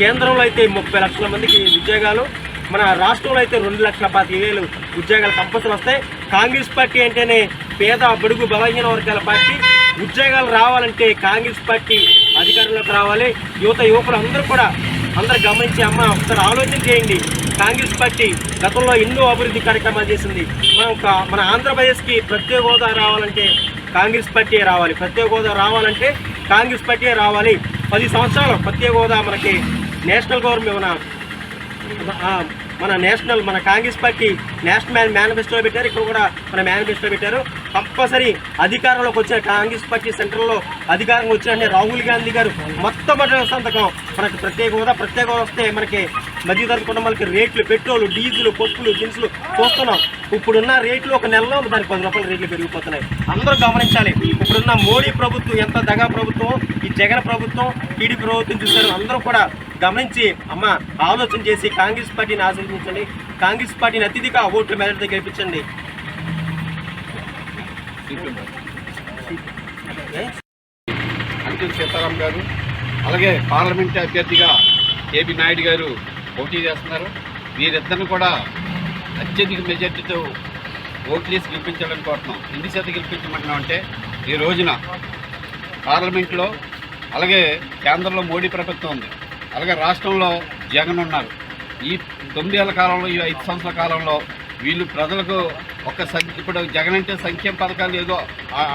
కేంద్రంలో అయితే ముప్పై లక్షల మందికి ఉద్యోగాలు మన రాష్ట్రంలో అయితే రెండు లక్షల పాతిక వేలు ఉద్యోగాలు కంపల్సరీ వస్తాయి. కాంగ్రెస్ పార్టీ అంటేనే పేద బడుగు బలహీన వర్గాల పార్టీ. ఉద్యోగాలు రావాలంటే కాంగ్రెస్ పార్టీ అధికారంలోకి రావాలి. యువత యువకులు అందరూ కూడా అందరూ గమనించి అమ్మ ఒకసారి ఆలోచన చేయండి. కాంగ్రెస్ పార్టీ గతంలో ఎన్నో అభివృద్ధి కార్యక్రమాలు చేసింది. మనం మన ఆంధ్రప్రదేశ్కి ప్రత్యేక హోదా రావాలంటే కాంగ్రెస్ పార్టీ రావాలి. ప్రత్యేక హోదా రావాలంటే కాంగ్రెస్ పార్టీ రావాలి. పది సంవత్సరాలు ప్రత్యేక హోదా మనకి నేషనల్ గవర్నమెంట్ మన మన నేషనల్ మన కాంగ్రెస్ పార్టీ నేషనల్ మేనిఫెస్టోలో పెట్టారు. ఇక్కడ కూడా మన మేనిఫెస్టో పెట్టారు. కంపల్సరీ అధికారంలోకి వచ్చిన కాంగ్రెస్ పార్టీ సెంట్రల్లో అధికారంలో వచ్చిన రాహుల్ గాంధీ గారు మొట్టమొదటి సంతకం. మనకి ప్రత్యేక హోదా ప్రత్యేక వస్తే మనకి మధ్యతరగతి కుటుంబాలకి రేట్లు పెట్రోల్ డీజిల్ పప్పులు దినుసులు చూస్తున్నాం ఇప్పుడున్న రేట్లు ఒక నెలలో దానికి పది రూపాయల రేట్లు పెరిగిపోతున్నాయి. అందరూ గమనించాలి. ఇప్పుడున్న మోడీ ప్రభుత్వం ఎంత దగా ప్రభుత్వం ఈ జగన్ ప్రభుత్వం టీడీ ప్రభుత్వం చూశారు. అందరూ కూడా గమనించి అమ్మ ఆలోచన చేసి కాంగ్రెస్ పార్టీని ఆశీర్వదించండి. కాంగ్రెస్ పార్టీని అతిథిగా ఓట్ల మేరతో గెలిపించండి. అంకిల్ సీతారాం గారు అలాగే పార్లమెంట్ అభ్యర్థిగా కేబి నాయుడు గారు పోటీ చేస్తున్నారు. వీరిద్దరిని కూడా అత్యధిక మెజార్టీతో ఓట్లేసి గెలిపించాలని కోరుతున్నాం. ఎన్ని శాతం గెలిపించమంటున్నాం అంటే ఈ రోజున పార్లమెంట్లో అలాగే కేంద్రంలో మోడీ ప్రభుత్వం ఉంది. అలాగే రాష్ట్రంలో జగన్ ఉన్నారు. ఈ తొమ్మిదేళ్ళ కాలంలో ఈ ఐదు సంవత్సరాల కాలంలో వీళ్ళు ప్రజలకు ఒక సంఖ్య ఇప్పుడు జగన్ అంటే సంక్షేమ పథకాలు ఏదో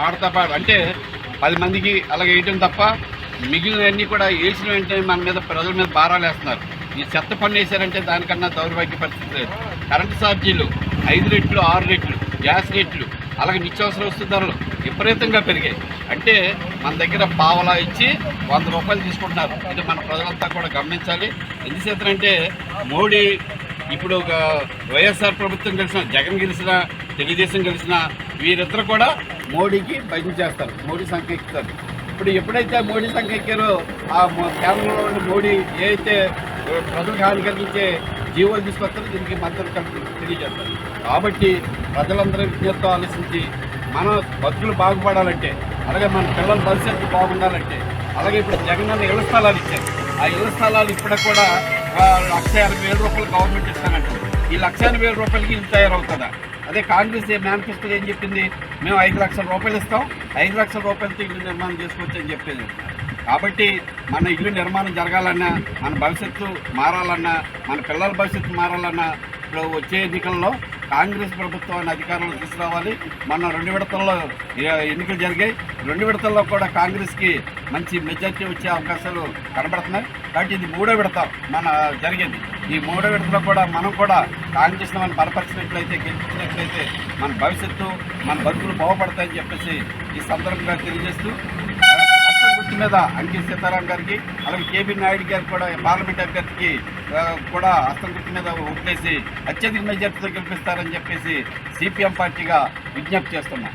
ఆడతా పాడ అంటే పది మందికి అలాగే వేయటం తప్ప మిగిలినవన్నీ కూడా వేసిన వెంటనే మన మీద ప్రజల మీద భారాలు వేస్తున్నారు. ఈ చెత్త పన్ను వేశారంటే దానికన్నా దౌర్భాగ్య పరిస్థితి లేదు. కరెంటు ఛార్జీలు ఐదు రెట్లు ఆరు రెట్లు గ్యాస్ రేట్లు అలాగే నిత్యావసర వస్తు ధరలు విపరీతంగా పెరిగాయి. అంటే మన దగ్గర పావలా ఇచ్చి వంద రూపాయలు తీసుకుంటున్నారు. ఇది మన ప్రజలంతా కూడా గమనించాలి. ఎందుచేతంటే మోడీ ఇప్పుడు ఒక వైఎస్ఆర్ ప్రభుత్వం గెలిచిన జగన్ గెలిచిన తెలుగుదేశం గెలిచిన వీరిద్దరు కూడా మోడీకి భజన చేస్తారు. మోడీ సంఖ్య ఇప్పుడు ఎప్పుడైతే మోడీ సంఖ్య ఎక్కారో ఆ కేంద్రంలో ఉన్న మోడీ ఏ అయితే ప్రజలకు హాని కలిగించే జీవోలు తీసుకొస్తారో దీనికి మద్దతు కలిపి తెలియజేస్తారు. కాబట్టి ప్రజలందరూ విజ్ఞప్తితో ఆలోచించి మన బతుకులు బాగుపడాలంటే అలాగే మన పిల్లల భవిష్యత్తు బాగుండాలంటే అలాగే ఇప్పుడు జగన్ అన్న ఇళ్ళ స్థలాలు ఇచ్చారు. ఆ ఇళ్ళ స్థలాలు ఇప్పటికి కూడా లక్ష ఎనభై వేల రూపాయలు గవర్నమెంట్ ఇస్తానంటారు. ఈ లక్ష ఎనభై వేల రూపాయలకి ఇల్లు తయారవుతుందా? అదే కాంగ్రెస్ మేనిఫెస్టో ఏం చెప్పింది? మేము ఐదు లక్షల రూపాయలు ఇస్తాం ఐదు లక్షల రూపాయలతో ఇల్లు నిర్మాణం చేసుకోవచ్చు అని చెప్పేది. కాబట్టి మన ఇల్లు నిర్మాణం జరగాలన్నా మన భవిష్యత్తు మారాలన్నా మన పిల్లల భవిష్యత్తు మారాలన్నా ఇప్పుడు వచ్చే ఎన్నికల్లో కాంగ్రెస్ ప్రభుత్వాన్ని అధికారంలో తీసుకురావాలి. మొన్న రెండు విడతల్లో ఎన్నికలు జరిగాయి. రెండు విడతల్లో కూడా కాంగ్రెస్కి మంచి మెజార్టీ వచ్చే అవకాశాలు కనబడుతున్నాయి. కాబట్టి ఇది మూడో విడత మన జరిగింది. ఈ మూడో విడతలో కూడా మనం కూడా కాంగ్రెస్ మనం బలపరిచినట్లయితే గెలిపించినట్లయితే మన భవిష్యత్తు మన బతుకులు బాగుపడతాయని చెప్పేసి ఈ సందర్భంగా తెలియజేస్తూ మీద అంకిత్ సీతారాం గారికి అలాగే కేబీ నాయుడు గారికి కూడా పార్లమెంట్ అభ్యర్థికి కూడా హస్తం గుర్తు మీద ఒప్పేసి అత్యధిక మెజార్టీతో గెలిపిస్తారని చెప్పేసి సిపిఎం పార్టీగా విజ్ఞప్తి చేస్తున్నాం.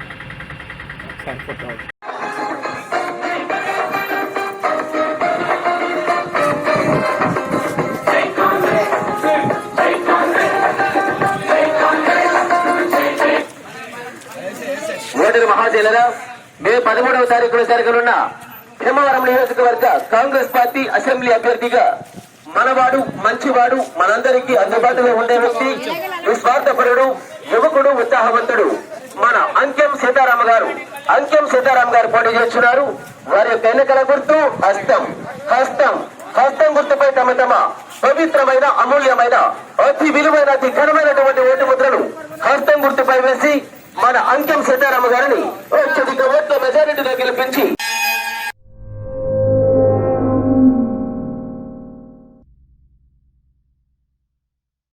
ఓటరు మహాశైలరా మే పదమూడవ తారీఖున జరగనున్న భీమవరం నియోజకవర్గ కాంగ్రెస్ పార్టీ అసెంబ్లీ అభ్యర్థిగా మనవాడు మంచివాడు మనందరికీ అందుబాటులో ఉండే వ్యక్తి నిస్వార్థపరుడు యువకుడు ఉత్సాహవంతుడు. మన అంకెం సీతారామ గారు అంకెం సీతారామ గారు పోటీ చేస్తున్నారు. వారి యొక్క ఎన్నికల గుర్తు హస్తం. హస్తం. హస్తం గుర్తుపై తమ తమ పవిత్రమైన అమూల్యమైన అతి విలువైన అతి ఘనమైనటువంటి ఓటు ముద్రను హస్తం గుర్తుపై వేసి మన అంకెం సీతారామ గారిని